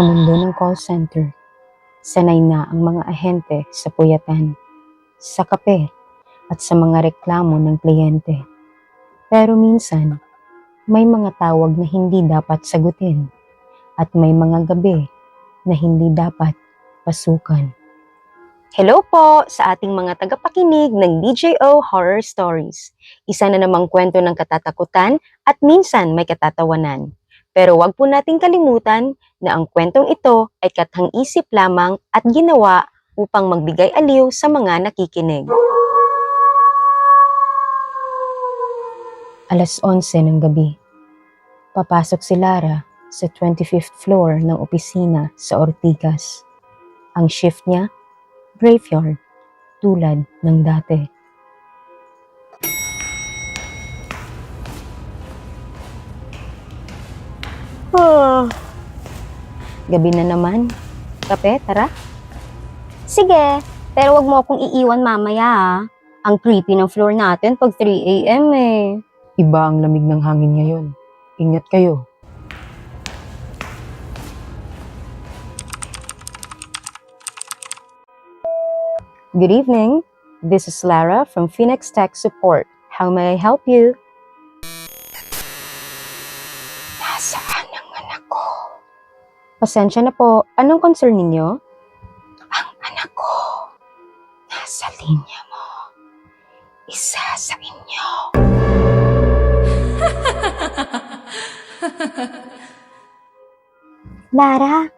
Sa mundo ng call center, sanay na ang mga ahente sa puyatan, sa kape, at sa mga reklamo ng kliyente. Pero minsan, may mga tawag na hindi dapat sagutin at may mga gabi na hindi dapat pasukan. Hello po sa ating mga tagapakinig ng DJO Horror Stories. Isa na namang kwento ng katatakutan at minsan may katatawanan. Pero wag po nating kalimutan na ang kwentong ito ay kathang isip lamang at ginawa upang magbigay aliw sa mga nakikinig. Alas 11 ng gabi. Papasok si Lara sa 25th floor ng opisina sa Ortigas. Ang shift niya, graveyard, tulad ng dati. Ah. Gabi na naman. Kape, tara. Sige, pero wag mo akong iiwan mamaya ah. Ang creepy ng floor natin pag 3 a.m. eh. Iba ang lamig ng hangin ngayon. Ingat kayo. Good evening. This is Lara from Phoenix Tech Support. How may I help you? Pasensya na po. Anong concern ninyo? Ang anak ko. Nasa linya mo. Isa sa inyo. Lara,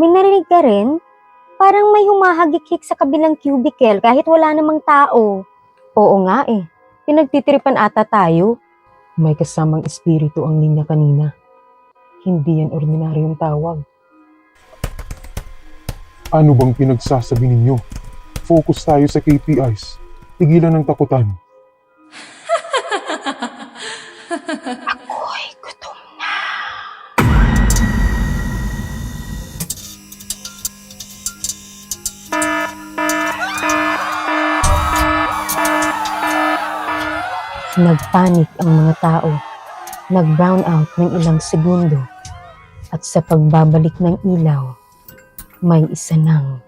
may narinig ka rin? Parang may humahagik-hik sa kabilang cubicle kahit wala namang tao. Oo nga eh. Pinagtitripan ata tayo. May kasamang espiritu ang linya kanina. Hindi yan ordinaryong tawag. Ano bang pinagsasabi ninyo? Focus tayo sa KPIs. Tigilan ng takutan. Ako'y gutom na. Nagpanik ang mga tao. Nag-brown out ng ilang segundo. At sa pagbabalik ng ilaw, may isa nang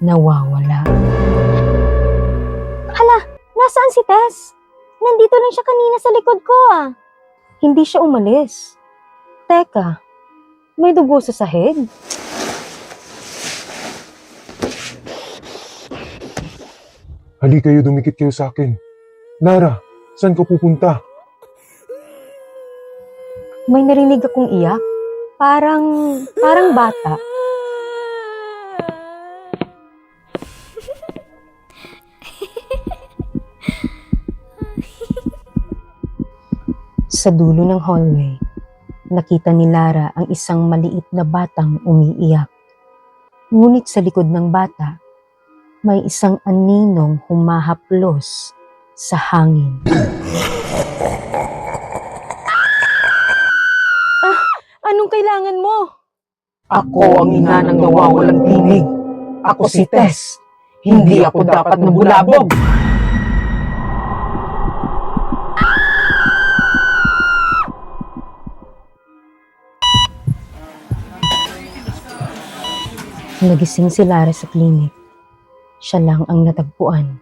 nawawala. Hala, nasaan si Tess? Nandito lang siya kanina sa likod ko ah. Hindi siya umalis. Teka, may dugo sa sahig? Hali kayo, dumikit kayo sa akin. Lara, saan ka pupunta? May narinig akong iyak. Parang, parang bata. Sa dulo ng hallway, nakita ni Lara ang isang maliit na batang umiiyak. Ngunit sa likod ng bata, may isang aninong humahaplos sa hangin. Anong kailangan mo? Ako ang ina ng nawawalang tinig. Ako si Tess. Hindi ako dapat nabulabog. Nagising si Lara sa klinik. Siya lang ang natagpuan.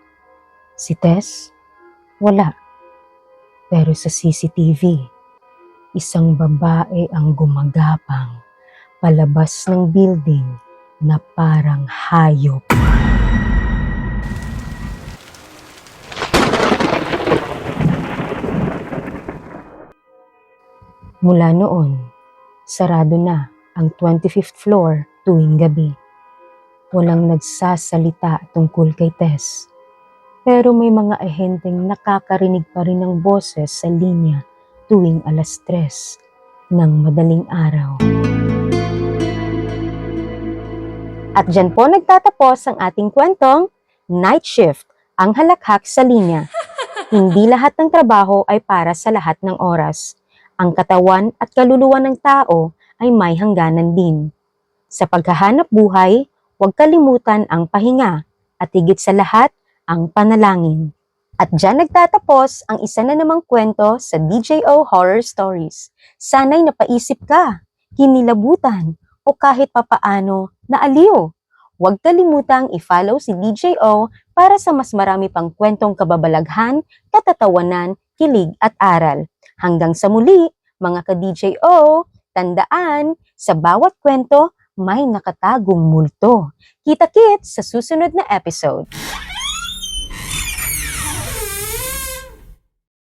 Si Tess, wala. Pero sa CCTV, isang babae ang gumagapang palabas ng building na parang hayop. Mula noon, sarado na ang 25th floor tuwing gabi. Walang nagsasalita tungkol kay Tess. Pero may mga ahenteng nakakarinig pa rin ng boses sa linya tuwing alas tres ng madaling araw. At dyan po nagtatapos ang ating kwentong Night Shift, ang halakhak sa linya. Hindi lahat ng trabaho ay para sa lahat ng oras. Ang katawan at kaluluwa ng tao ay may hangganan din. Sa paghahanap buhay, huwag kalimutan ang pahinga at higit sa lahat, ang panalangin. At dyan nagtatapos ang isa na namang kwento sa DJO Horror Stories. Sana'y napaisip ka, kinilabutan, o kahit papaano naaliw. Huwag kalimutang i-follow si DJO para sa mas marami pang kwentong kababalaghan, katatawanan, kilig at aral. Hanggang sa muli, mga ka-DJO, tandaan, sa bawat kwento may nakatagong multo. Kita-kits sa susunod na episode.